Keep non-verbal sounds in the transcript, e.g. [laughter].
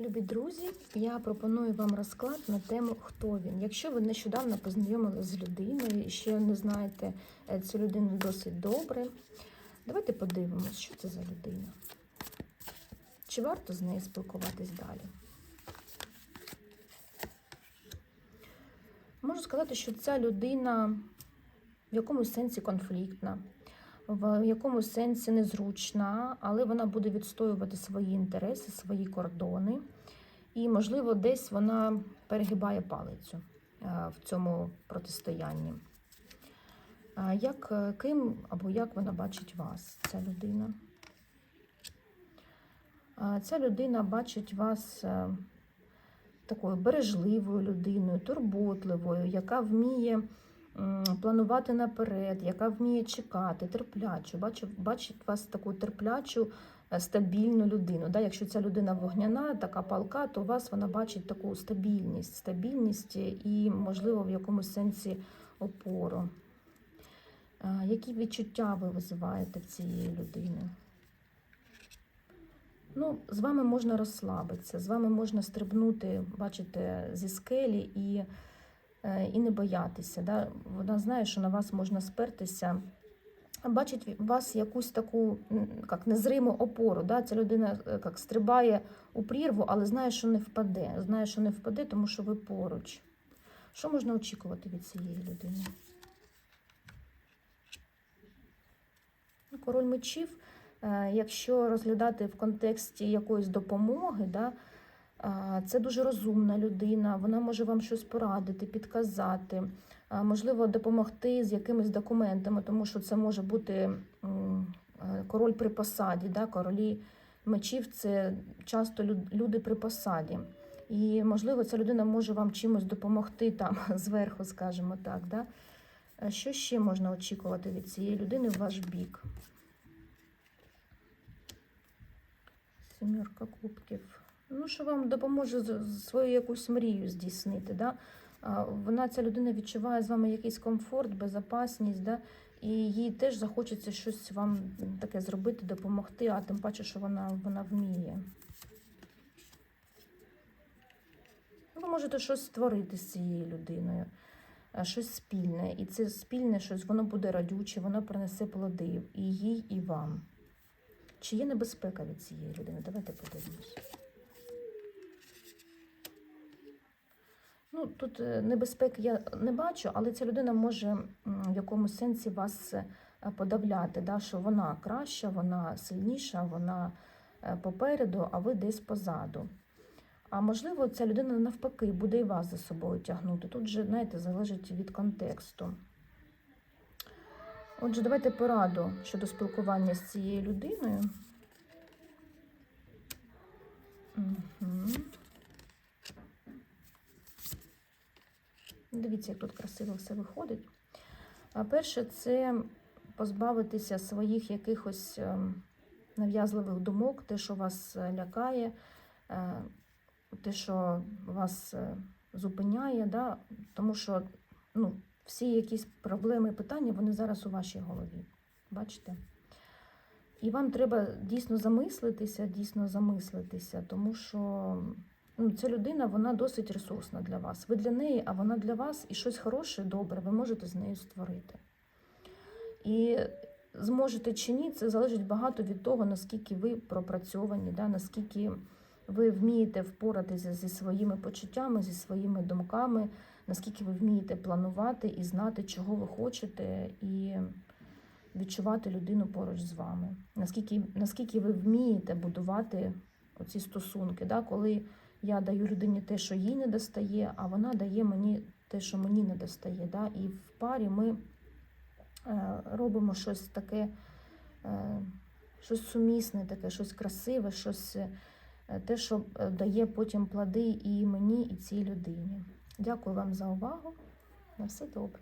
Любі друзі, я пропоную вам розклад на тему Хто він. Якщо ви нещодавно познайомилися з людиною і ще не знаєте е, цю людину досить добре, давайте подивимось, що це за людина. Чи варто з нею спілкуватись далі? Можу сказати, що ця людина в якомусь сенсі конфліктна, в якомусь сенсі незручна, але вона буде відстоювати свої інтереси, свої кордони. І, можливо, десь вона перегибає палицю е, в цьому протистоянні. Як, е, ким або як вона бачить вас, ця людина? Ця людина бачить вас е, такою бережливою людиною, турботливою, яка вміє планувати наперед, яка вміє чекати, терплячу. Бачу, бачить вас таку терплячу, е, стабільну людину. Да? Якщо ця людина вогняна, така палка, то у вас вона бачить таку стабільність, стабільність і, можливо, в якомусь сенсі опору. Які відчуття ви визиваєте в цієї людини? Ну, з вами можна розслабитися, з вами можна стрибнути, бачите, зі скелі і, е, і не боятися. Да? Вона знає, що на вас можна спертися. Бачить у вас якусь таку як незриму опору. Да? Ця людина е, як стрибає у прірву, але знає, що не впаде. Знає, що не впаде, тому що ви поруч. Що можна очікувати від цієї людини? Ну, Король мечів. Е, Якщо розглядати в контексті якоїсь допомоги, да, е, це дуже розумна людина, вона може вам щось порадити, підказати, можливо, допомогти з якимись документами, тому що це може бути е, король при посаді. Да, Королі мечів це часто люди при посаді. І, можливо, ця людина може вам чимось допомогти там [laughs] зверху, скажімо так. Да? Що ще можна очікувати від цієї людини в ваш бік? Сімерка кубків. Ну, що вам допоможе свою якусь мрію здійснити. Да? Вона, ця людина відчуває з вами якийсь комфорт, безопасність, да? і їй теж захочеться щось вам таке зробити, допомогти, а тим паче, що вона, вона вміє. Ви можете щось створити з цією людиною, щось спільне. І це спільне щось, воно буде радюче, воно принесе плоди і їй, і вам. Чи є небезпека від цієї людини? Давайте подивимось. Ну, тут е, небезпеки я не бачу, але ця людина може в якомусь сенсі вас е, подавляти, да, що вона краща, вона сильніша, вона е, попереду, а ви десь позаду. А можливо, ця людина навпаки буде і вас за собою тягнути. Тут же, знаєте, залежить від контексту. Отже, давайте пораду щодо спілкування з цією людиною. Угу. Дивіться, як тут красиво все виходить. А перше, це позбавитися своїх якихось ем, нав'язливих думок, те, що вас е, лякає, е, те, що вас е, зупиняє, да? тому що ну, всі якісь проблеми, питання, вони зараз у вашій голові. Бачите? І вам треба дійсно замислитися, дійсно замислитися, тому що ну, ця людина вона досить ресурсна для вас. Ви для неї, а вона для вас, і щось хороше, добре, ви можете з нею створити. І зможете чи ні, це залежить багато від того, наскільки ви пропрацьовані, да, наскільки ви вмієте впоратися зі своїми почуттями, зі своїми думками, наскільки ви вмієте планувати і знати, чого ви хочете, і відчувати людину поруч з вами. Наскільки, наскільки ви вмієте будувати оці стосунки, да? коли я даю людині те, що їй не достає, а вона дає мені те, що мені не достає. Да? І в парі ми е, робимо щось таке, е, щось сумісне, таке, щось красиве, щось е, те, що дає потім плоди і мені, і цій людині. Дякую вам за увагу. На все добре.